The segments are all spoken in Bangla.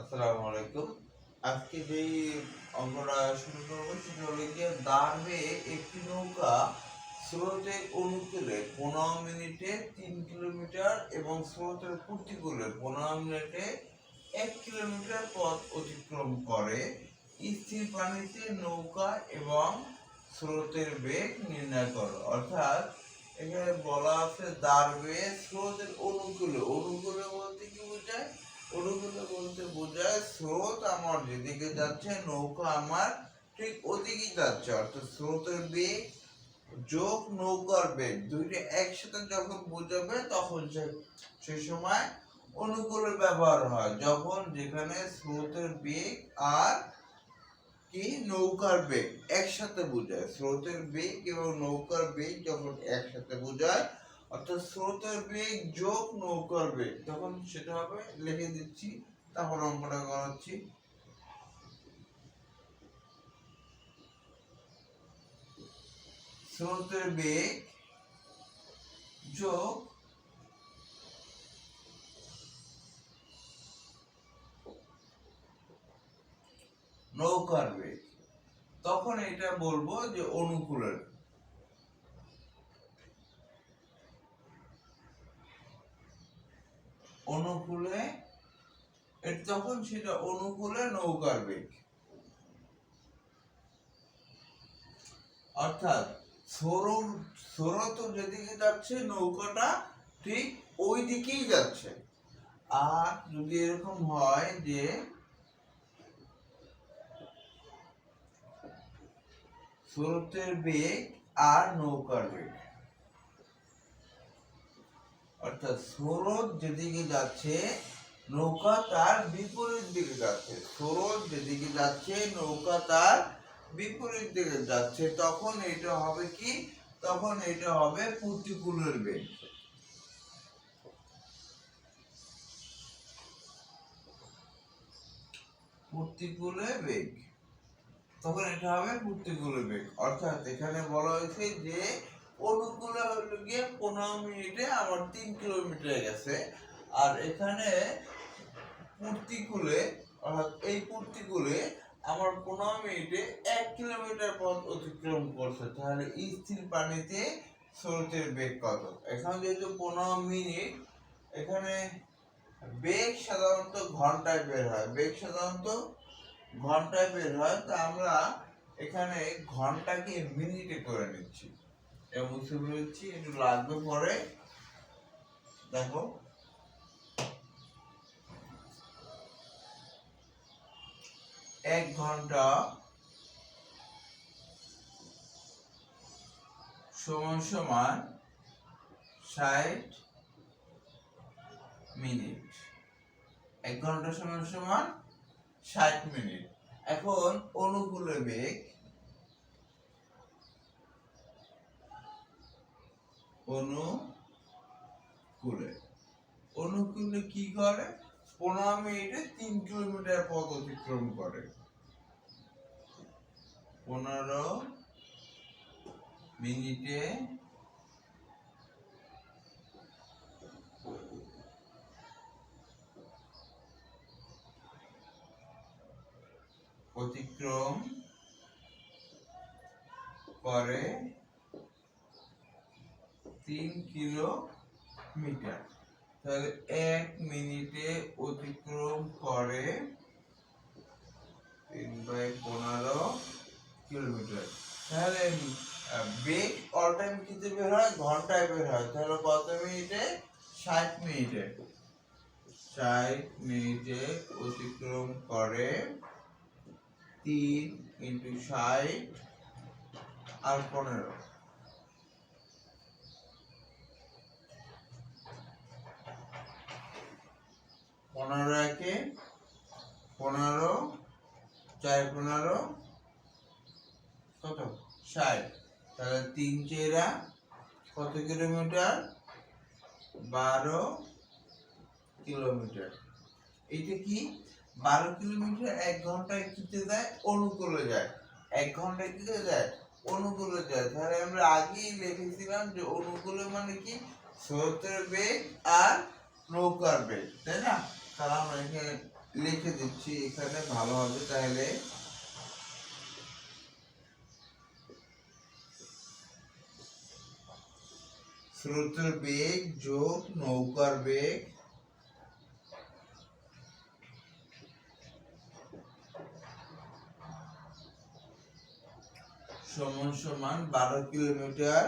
আসসালামু আলাইকুম। আজকে যেই অঙ্কটা শুরু করব সেটা হলো যে দাঁড়বে একটি নৌকা স্রোতের অনুকূলে পনেরো মিনিটে তিন কিলোমিটার এবং স্রোতের প্রতিকূলে পনেরো মিনিটে এক কিলোমিটার পথ অতিক্রম করে। স্থির পানিতে নৌকা এবং স্রোতের বেগ নির্ণয় করো। অর্থাৎ এখানে বলা আছে দাঁড়বে স্রোতের অনুকূলে। অনুকূলে বলতে কি বোঝায়? অনুকূলে বলতে বোঝায় স্রোত আমার যেদিকে যাচ্ছে, নৌকা আমার ঠিক ওদিকে যাচ্ছে। অর্থাৎ স্রোতের বেগ যোগ নৌকার বেগ, দুইটা একসাথে যখন বোঝাবে তখন সে সেই সময় অনুকূলে ব্যবহার হয়। যখন যেখানে স্রোতের বেগ আর কি নৌকার বেগ একসাথে বোঝায়। স্রোতের বেগ এবং নৌকার বেগ যখন একসাথে বোঝায় অর্থাৎ স্রোতের বেগ যোগ নৌকার বেগ। তখন সেটা হবে, লিখে দিচ্ছি, তারপর অঙ্কটা করাচ্ছি। স্রোতের বেগ যোগ নৌকার বেগ। তখন এটা বলব যে অনুকূলের অনুকূলে তখন সেটা অনুকূলে নৌকার বেগ। অর্থাৎ স্রোত স্রোত যেদিকে যাচ্ছে, নৌকাটা ঠিক ওই দিকেই যাচ্ছে। আর যদি এরকম হয় যে স্রোতের বেগ আর নৌকার বেগ। অর্থাৎ স্রোত যেদিকে যাচ্ছে, নৌকা তার বিপরীত দিকে যাচ্ছে। স্রোত যেদিকে যাচ্ছে, নৌকা তার বিপরীত দিকে যাচ্ছে। তখন এটা হবে কি? তখন এটা হবে প্রতিকূলের বেগ। প্রতিকূলে বেগ। তখন এটা হবে প্রতিকূলে বেগ। অর্থাৎ এখানে বলা হয়েছে যে অনুকূলে গিয়ে পনেরো মিনিটে আমার তিন কিলোমিটার গেছে। আর এখানে প্রতিকূলে অর্থাৎ এই প্রতিকূলে আমার পনেরো মিনিটে এক কিলোমিটার পথ অতিক্রম করছে। তাহলে স্থির পানিতে স্রোতের বেগ কত? এখানে যেহেতু পনেরো মিনিট, এখানে বেগ সাধারণত ঘন্টায় বের হয়। বেগ সাধারণত ঘন্টায় বের হয়, তো আমরা এখানে ঘন্টাকে মিনিটে করে নিচ্ছি। বুঝতে পেরেছি, একটু লাগবে পরে। দেখো। এক ঘণ্টা সমান সমান ষাট মিনিট। এক ঘণ্টা সমান সমান ষাট মিনিট। এখন অনুকূলে বেগ অনুকূলে অনুকূলে কি করে? পনেরো মিনিটে তিন কিলোমিটার পথ অতিক্রম করে। পনেরো মিনিটে অতিক্রম করে তিন কিলোমিটার। তাহলে এক মিনিটে অতিক্রম করে তিন বাই পনেরো কিলোমিটার। তাহলে বেগ অল টাইম কিতে বের হয়? ঘন্টায় বের হয়। তাহলে কত মিনিটে? ষাট মিনিটে। ষাট মিনিটে অতিক্রম করে তিন ইন্টু ষাট আর পনেরো। পনেরো একে পনেরো, চার পনেরো, কত? ষাট। তাহলে তিন চেরা কত কিলোমিটার? বারো কিলোমিটার। এটা কি? বারো কিলোমিটার এক ঘন্টায় কিতে যায়, অনুকূলে যায়। এক ঘন্টায় কিতে যায়, অনুকূলে যায়। তাহলে আমরা আগেই লিখেছিলাম যে অনুকূলে মানে কি? স্রোতের বেগ আর নৌকার বেগ, তাই না? তাহলে আমরা এখানে লিখে দিচ্ছি, এখানে ভালো হবে তাহলে। স্রোতের বেগ যোগ নৌকার বেগ। সমান সমান বারো কিলোমিটার।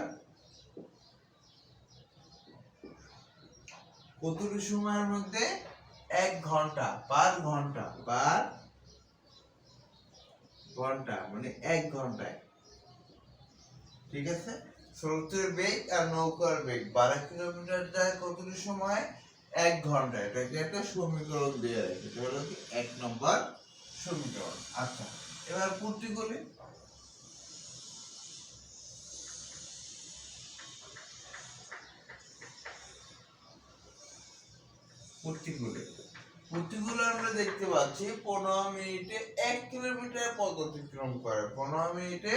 কতটুকু সময়ের মধ্যে? এক ঘণ্টা পার ঘণ্টা পার ঘণ্টা মানে এক ঘন্টায়। ঠিক আছে? স্রোতের বেগ আর নৌকার বেগ, বারো কিলোমিটার যায় কতটুকু সময়? এক ঘণ্টা এটাকে একটা সমীকরণ দেওয়া আছে এটা হলো কি? এক নম্বর সমীকরণ। আচ্ছা এবার পূর্তি করি। পূর্তিগুলো পূর্তিগুলো আমরা দেখতে পাচ্ছি পনেরো মিনিটে এক কিলোমিটার পথ অতিক্রম করে, পনেরো মিনিটে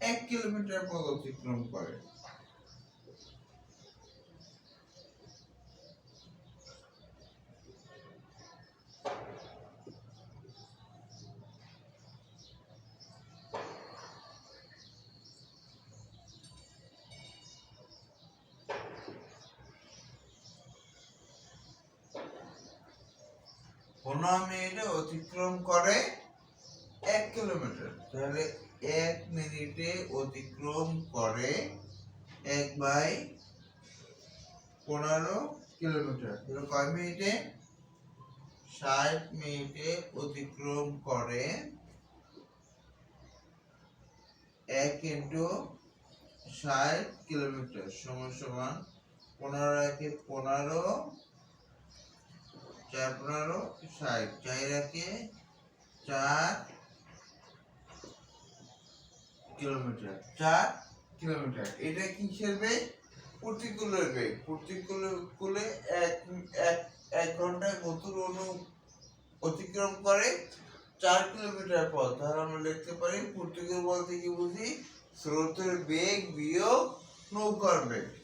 এক কিলোমিটার পথ অতিক্রম করে। পনেরো মিনিটে অতিক্রম করে এক কিলোমিটার। তাহলে এক মিনিটে অতিক্রম করে এক বাই পনেরো কিলোমিটার। তাহলে কয় মিনিটে? ষাট মিনিটে অতিক্রম করে এক ইন্টু ষাট কিলোমিটার। সমান সমান পনেরো একে পনেরো চার পনেরো, ষাট। চার একে চার কিলোমিটার। চার কিলোমিটার। এটা কিসের বেগ? প্রতিকূলের বেগ। প্রতিকূলে এক এক এক ঘন্টায় গতির অনু অতিক্রম করে চার কিলোমিটার পথ। তাহলে আমরা লিখতে পারি, প্রতিকূল বলতে কি বুঝি? স্রোতের বেগ বিয়োগ নৌকার বেগ।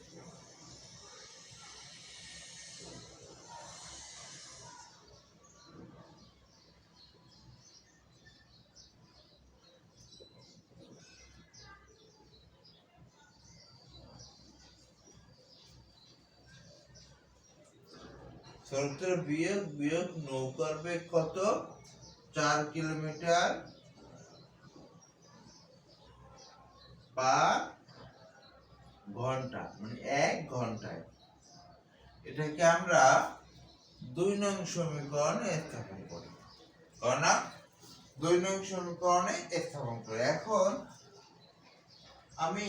স্রোতের বিয়োগ বিয়োগ নৌকার বেগ কত? চার কিলোমিটার পার ঘণ্টা মানে এক ঘন্টায়। এটাকে আমরা দুই নং সমীকরণে স্থাপন করি। না? দুই নং সমীকরণে স্থাপন করি। এখন আমি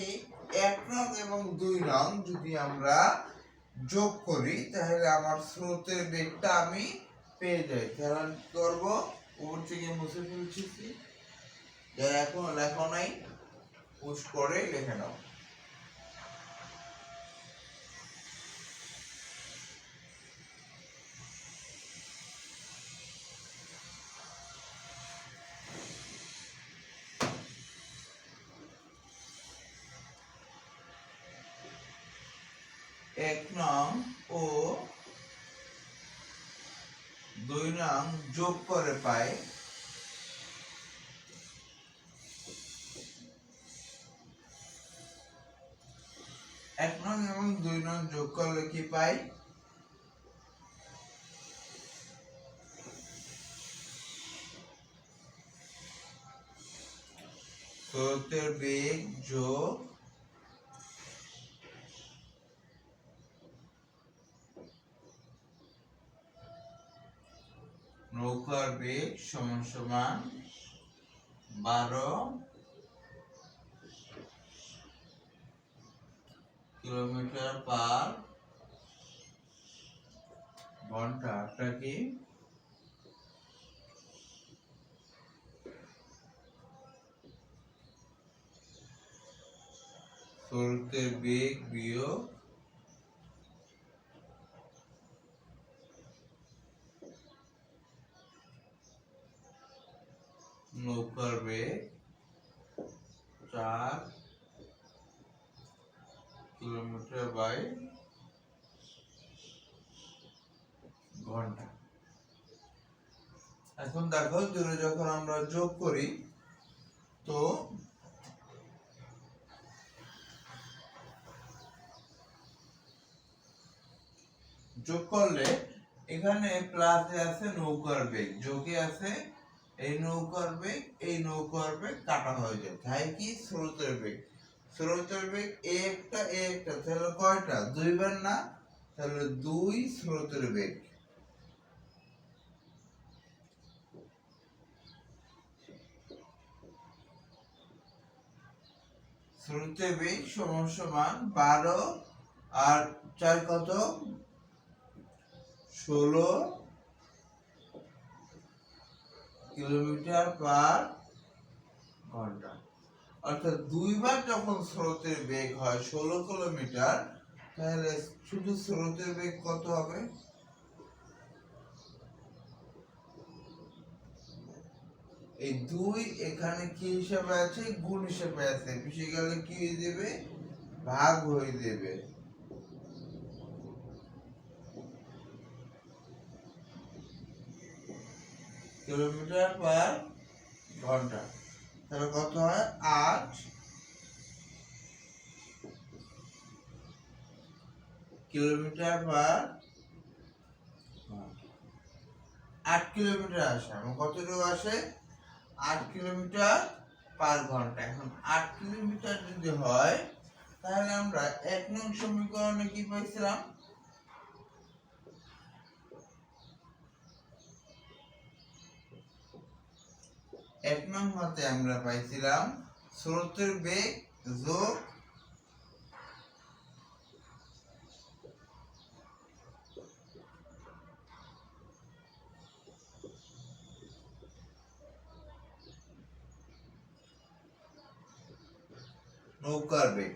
এক নং এবং দুই নং যদি আমরা যোগ করি, তাহলে আমার স্রোতের বেগটা আমি পেয়ে যাই। করব করব, উপর থেকে মুছে ফেলছি যা এখন লেখা নাই, পুশ করে লিখে নাও। যোগ করে পাই, এক নং এবং দুই নং যোগ করলে কি পাই? স্রোতের বেগ যোগ নৌকার বেগ সমান সমান বারো কিলোমিটার পার ঘণ্টা। টা কি? স্রোতের বেগ বিয়োগ নৌকার বেগ চার কিলোমিটার বাই ঘণ্টা। এখন দেখো দুটো যখন আমরা যোগ করি, তো যোগ করলে এখানে প্লাসে আছে নৌকার বেগ, যোগে আছে এই নৌকার বেগ এই নৌকার বেগ কাটা হয়ে যায় তাই কি? স্রোতের বেগ। স্রোতের বেগ এ একটা এ একটা, তাহলে কয়টা? দুইবার না? তাহলে দুই স্রোতের বেগ। স্রোতের বেগ সমান সমান বারো আর চার কত? ষোলো কিলোমিটার পার ঘণ্টা। অর্থাৎ দুইবার যখন স্রোতের বেগ হয় ষোলো কিলোমিটার, তাহলে শুধু স্রোতের বেগ কত হবে? এই দুই এখানে কি হিসাবে আছে? গুণ হিসাবে আছে। গেলে কি হয়ে যাবে? ভাগ হয়ে যাবে। কিলোমিটার পার ঘণ্টা। তাহলে কত হয়? আট কিলোমিটার পার। আট কিলোমিটার আসে। আমার কতটুকু আসে? আট কিলোমিটার পার ঘণ্টা। এখন আট কিলোমিটার যদি হয়, তাহলে আমরা এক নং সমীকরণে কি পাইছিলাম? এক নং মতে আমরা পাইছিলাম স্রোতের বেগ যোগ নৌকার বেগ।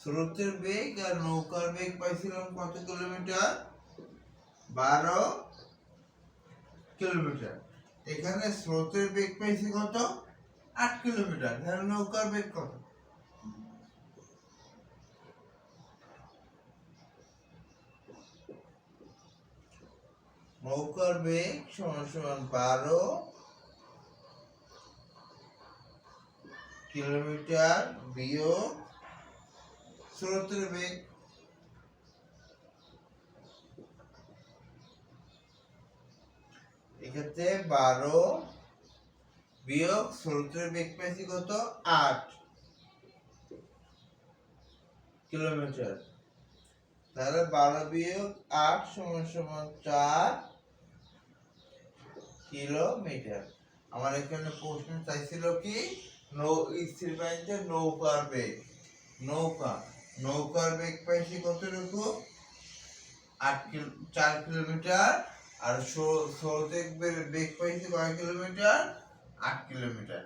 স্রোতের বেগ আর নৌকার বেগ পাইছিলাম কত কিলোমিটার? বারো কিলোমিটার। এখানে স্রোতের বেগ পাইছি কত? আট কিলোমিটার। তাহলে নৌকার বেগ কত? নৌকার বেগ সমান সমান বারো কিলোমিটার বিয়োগ স্রোতের বেগ। এক্ষেত্রে বারো বিয়োগ স্রোতের বেগ পেয়েছি কত? আট কিলোমিটার। তাহলে বারো বিয়োগ আট সমান সমান চার কিলোমিটার। আমার এখানে প্রশ্ন চাইছিল কি? নৌ, স্থির পাইছে নৌকার বেগ। নৌকা, নৌকার বেগ পাইছি কতটুকু? আট কিলো, চার কিলোমিটার। আর স্রোতের বেগ পাইছি কয় কিলোমিটার? আট কিলোমিটার।